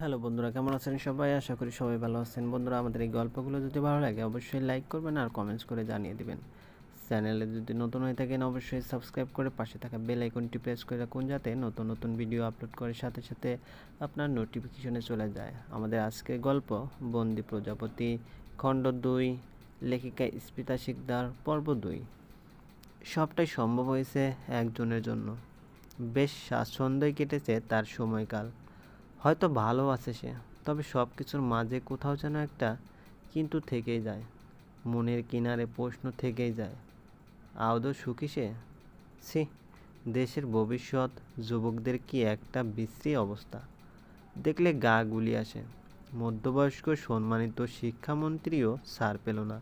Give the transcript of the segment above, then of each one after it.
Hello বন্ধুরা, কেমন আছেন সবাই? আশা করি সবাই ভালো আছেন। বন্ধুরা, আমাদের এই গল্পগুলো যদি ভালো লাগে, অবশ্যই লাইক করবেন আর কমেন্টস করে জানিয়ে দিবেন। চ্যানেলে যদি নতুন হয়ে থাকেন, অবশ্যই সাবস্ক্রাইব করে পাশে থাকা বেল আইকনটি প্রেস করে রাখুন, যাতে নতুন নতুন ভিডিও আপলোড করার সাথে সাথে আপনার নোটিফিকেশনে চলে যায়। আমাদের আজকের গল্প, বন্দি প্রজাপতি, খণ্ড দুই, লেখিকা স্মিতা শিকদার, পর্ব দুই। সবটাই সম্ভব হয়েছে একজনের জন্য। বেশ স্বাচ্ছন্দ্যই কেটেছে তার সময়কাল। হয়তো ভালো আছে সে, তবে সব কিছুর মাঝে কোথাও যেন একটা কিন্তু থেকেই যায়। মনের কিনারে প্রশ্ন থেকেই যায়, আদৌ সুখী সে? ছি, দেশের ভবিষ্যৎ যুবকদের কি একটা বিশ্রী অবস্থা? দেখলে গা গুলি আসে। মধ্যবয়স্ক সম্মানিত শিক্ষামন্ত্রীও ছাড় পেল না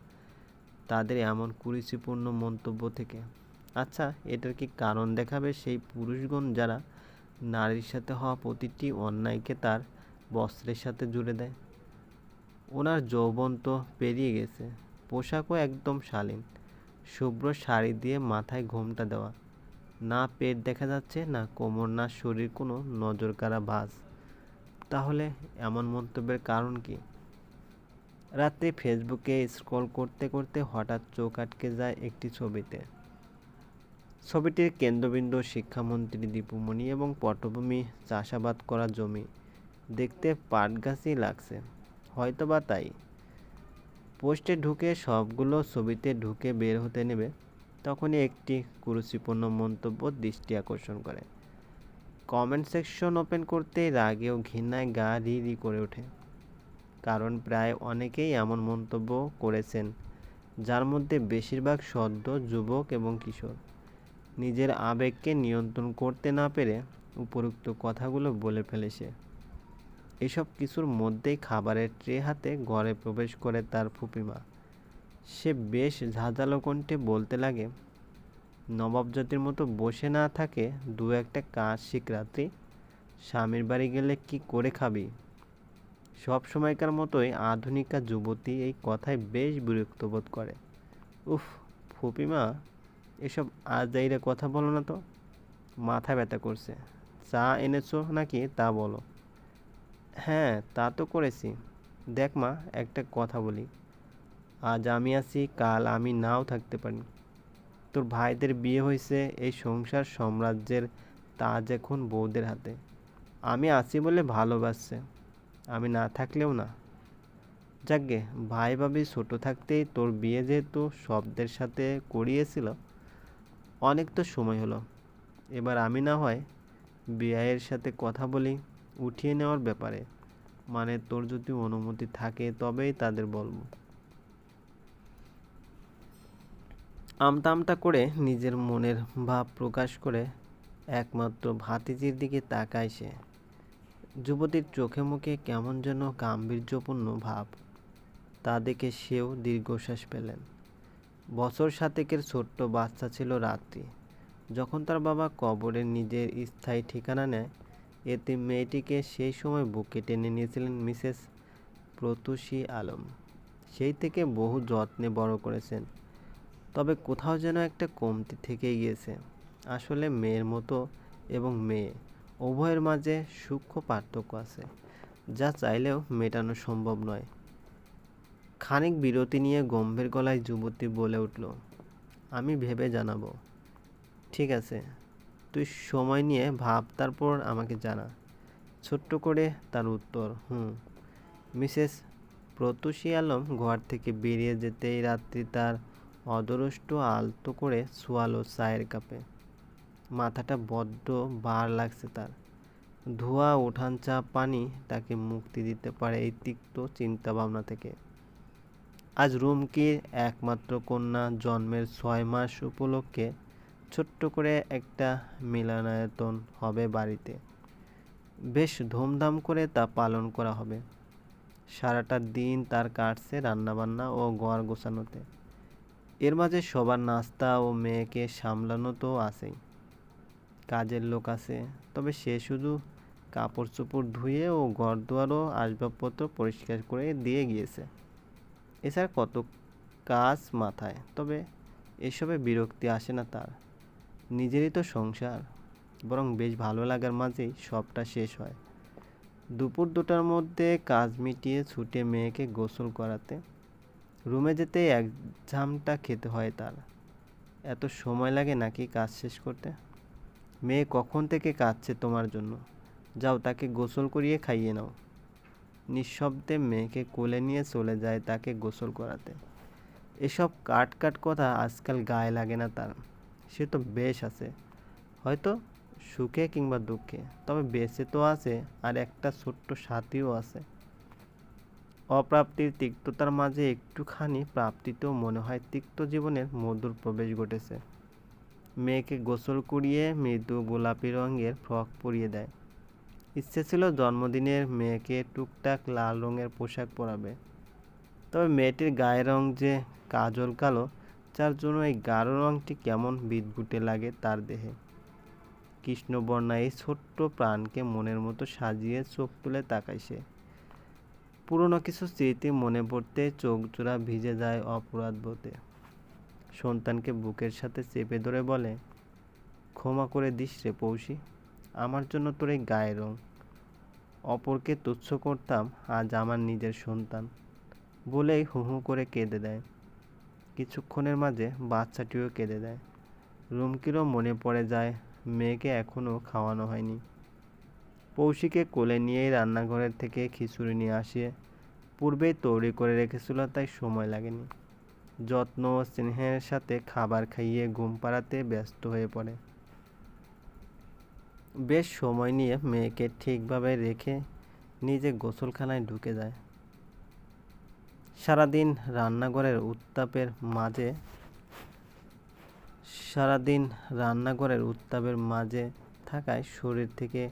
তাদের এমন কুরুচিপূর্ণ মন্তব্য থেকে। আচ্ছা এটার কি কারণ দেখাবে সেই পুরুষগণ যারা নারীর সাথে হওয়া প্রতিটি অন্যায়কে তার বস্ত্রের সাথে জুড়ে দেয়। ওনার যৌবন তো পেরিয়ে গেছে, পোশাকও একদম শালীন। শুভ্র শাড়ি দিয়ে মাথায় ঘোমটা দেওয়া। না পেট দেখা যাচ্ছে, না কোমর, না শরীর কোনো নজর কাড়া ভাঁজ। তাহলে এমন মন্তব্যের কারণ কি? রাতে ফেসবুকে স্ক্রল করতে করতে হঠাৎ চোখ আটকে যায় একটি ছবিতে। ছবিটির কেন্দ্রবিন্দু শিক্ষামন্ত্রী দীপুমণি এবং পটভূমি চাষাবাদ করা জমি। দেখতে পাটগাছই লাগছে। হয়তোবা তাই। পোস্টে ঢুকে সবগুলো ছবিতে ঢুকে বের হতে নেবে, তখনই একটি কুরুচিপূর্ণ মন্তব্য দৃষ্টি আকর্ষণ করে। কমেন্ট সেকশন ওপেন করতেই রাগে ও ঘৃণায় গা রি রি করে ওঠে। কারণ প্রায় অনেকেই এমন মন্তব্য করেছেন, যার মধ্যে বেশিরভাগ সদ্য যুবক এবং কিশোর। নিজের আবেগকে নিয়ন্ত্রণ করতে না পেরে উপরোক্ত কথাগুলো বলে ফেলে সে। এসব কিছুর মধ্যেই খাবারের ট্রে হাতে ঘরে প্রবেশ করে তার ফুপিমা। সে বেশ ঝাঁঝালো কণ্ঠে বলতে লাগে, নবাব জাতির মতো বসে না থাকে দু একটা কাজ শিখ রাত্রি। স্বামীর বাড়ি গেলে কি করে খাবি? সব সময়কার মতোই আধুনিকা যুবতী এই কথায় বেশ বিরক্ত বোধ করে। উফ, ফুপিমা এসব আজাইরা কথা বলো না তো। মাথা ব্যথা করছে। চা এনেছো নাকি তা বলো। হ্যাঁ তা তো করেছি। দেখ মা, একটা কথা বলি। আজ আমি আছি, কাল আমি নাও থাকতে পারি। তোর ভাইদের বিয়ে হয়েছে, এই সংসার সাম্রাজ্যের তাজ এখন বউদের হাতে। আমি আছি বলে ভালোবাসছে। আমি না থাকলেও না। যাকগে ভাই ভাবি ছোটো থাকতেই তোর বিয়ে যেহেতু শব্দের সাথে করিয়েছিল অনেক তো সময় হলো। এবার আমি না হয় বিয়ের সাথে কথা বলি, উঠিয়ে নেওয়ার ব্যাপারে। মানে তোর যদি অনুমতি থাকে, তবেই তাদের বলব। আমতা আমতা করে নিজের মনের ভাব প্রকাশ করে একমাত্র ভাতিজির দিকে তাকায় সে। যুবতীর চোখে মুখে কেমন যেন গাম্ভীর্যপূর্ণ ভাব। তা দেখে সেও দীর্ঘশ্বাস পেলেন বছর সাতেকের ছোট্ট বাচ্চা ছিল রাত্রি। যখন তার বাবা কবরে নিজের স্থায়ী ঠিকানা নেয়, এতে মেয়েটিকে সেই সময় বুকে টেনে নিয়েছিলেন মিসেস প্রতুষী আলম। সেই থেকে বহু যত্নে বড় করেছেন। তবে কোথাও যেন একটা কমতি থেকেই গিয়েছে। আসলে মেয়ের মতো এবং মেয়ে, উভয়ের মাঝে সূক্ষ্ম পার্থক্য আছে, যা চাইলেও মেটানো সম্ভব নয়। খানিক বিরতি নিয়ে গম্ভীর গলায় যুবতী বলে উঠল, আমি ভেবে জানাব। ঠিক আছে, তুই সময় নিয়ে ভাব, তারপর আমাকে জানা। ছোট্ট করে তার উত্তর, হুম, মিসেস প্রতুষী আলম ঘর থেকে বেরিয়ে যেতেই রাত্রি তার অদরষ্ট আলতো করে সোয়ালো চায়ের কাপে। মাথাটা বড্ড বার লাগছে তার। ধোয়া উঠান চা পানি তাকে মুক্তি দিতে পারে এই তিক্ত চিন্তাভাবনা থেকে। আজ রুমকির একমাত্র কন্যা জন্মের ছয় মাস উপলক্ষে ছোট্ট করে একটা মিলনায়তন হবে বাড়িতে। বেশ ধুমধাম করে তা পালন করা হবে। সারাটা দিন তার কাটছে রান্নাবান্না ও ঘর গোছানোতে। এর মাঝে সবার নাস্তা ও মেয়েকে সামলানো তো আছেই। কাজের লোক আছে, তবে সে শুধু কাপড় চোপড় ধুয়ে ও ঘর দুয়ারও আসবাবপত্র পরিষ্কার করে দিয়ে গিয়েছে। এছাড়া কত কাজ মাথায়? তবে এসবে বিরক্তি আসে না তার। নিজেরই তো সংসার, বরং বেশ ভালো লাগার মাঝেই সবটা শেষ হয়। দুপুর দুটার মধ্যে কাজ মিটিয়ে ছুটে মেয়েকে গোসল করাতে। রুমে যেতে এক ঝামটা খেতে হয় তার। এত সময় লাগে নাকি কাজ শেষ করতে? মেয়ে কখন থেকে কাঁদছে তোমার জন্য? যাও তাকে গোসল করিয়ে খাইয়ে নাও। নিঃশব্দে মেয়েকে কোলে নিয়ে চলে যায় তাকে গোসল করাতে। এসব কাট কাট কথা আজকাল গায়ে লাগে না তার। সে তো বেশ আছে। হয়তো সুখে কিংবা দুঃখে, তবে বেঁচে তো আছে আর একটা ছোট্ট সাথীও আছে। অপ্রাপ্তির তিক্ততার মাঝে একটুখানি প্রাপ্তিতেও মনে হয় তিক্ত জীবনের মধুর প্রবেশ ঘটেছে। মেয়েকে গোসল করিয়ে মৃদু গোলাপি রঙের ফ্রক পরিয়ে দেয়। ইচ্ছে ছিল জন্মদিনের মেয়েকে টুকটাক লাল রঙের পোশাক পরাবে। তবে মেয়েটির গায়ের রং যে কাজল কালো, যার জন্য এই গাঢ় রঙটি কেমন বিদঘুটে লাগে তার দেহে। কৃষ্ণবর্ণা এই ছোট্ট প্রাণকে মনের মতো সাজিয়ে চোখ তুলে তাকায় সে। পুরনো কিছু স্মৃতি মনে পড়তে চোখ জোড়া ভিজে যায় অপরাধ বোধে। সন্তানকে বুকের সাথে চেপে ধরে বলে, ক্ষমা করে দিস রে পৌষি। আমার জন্য তোর এই গায়ের রং। অপরকে তুচ্ছ করতাম, আজ আমার নিজের সন্তান। বলেই হু হু করে কেঁদে দেয়। কিছুক্ষণের মাঝে বাচ্চাটিও কেঁদে দেয়। রুমকিরও মনে পড়ে যায়, মেয়েকে এখনও খাওয়ানো হয়নি। পৌশিকে কোলে নিয়েই রান্নাঘরের থেকে খিচুড়ি নিয়ে আসিয়ে পূর্বেই তৈরি করে রেখেছিল, তাই সময় লাগেনি। যত্ন ও স্নেহের সাথে খাবার খাইয়ে ঘুম পাড়াতে ব্যস্ত হয়ে পড়ে। বেশ সময় নিয়ে মেয়েকে ঠিকভাবে রেখে নিজে গোসলখানায় ঢুকে যায়। সারাদিন রান্নাঘরের উত্তাপের মাঝে, সারাদিন রান্নাঘরের উত্তাপের মাঝে থাকায় শরীর থেকে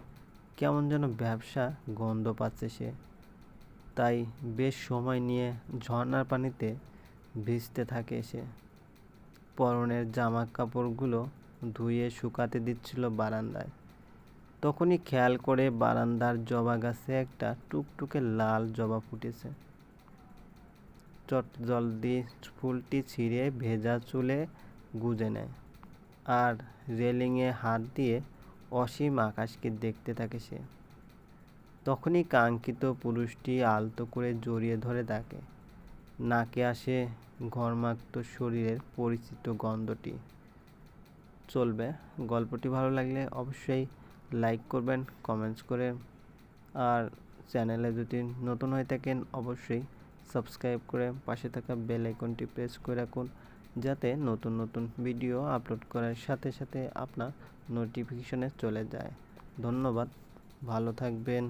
কেমন যেন ব্যবসা গন্ধ পাচ্ছে সে। তাই বেশ সময় নিয়ে ঝর্নার পানিতে ভিজতে থাকে সে। পরনের জামা কাপড়গুলো ধুয়ে শুকাতে দিচ্ছিল বারান্দায়। তখনই খেয়াল করে বারান্দার জবা গাছে একটা টুকটুকে লাল জবা ফুটেছে। চট জলদি ফুলটি ছিঁড়ে ভেজা চুলে গুজে নেয় আর রেলিংয়ে হাত দিয়ে অসীম আকাশকে দেখতে থাকে সে। তখনই কাঙ্ক্ষিত পুরুষটি আলতো করে জড়িয়ে ধরে তাকে। নাকে আসে ঘর্মাক্ত শরীরের পরিচিত গন্ধটি। চলবে, গল্পটি ভালো লাগলে অবশ্যই লাইক করবেন কমেন্টস করে। আর চ্যানেলে যদি নতুন হয়ে থাকেন, অবশ্যই সাবস্ক্রাইব করে পাশে থাকা বেল আইকনটি প্রেস করে রাখুন, যাতে নতুন নতুন ভিডিও আপলোড করার সাথে সাথে আপনার নোটিফিকেশনে চলে যায়। ধন্যবাদ, ভালো থাকবেন।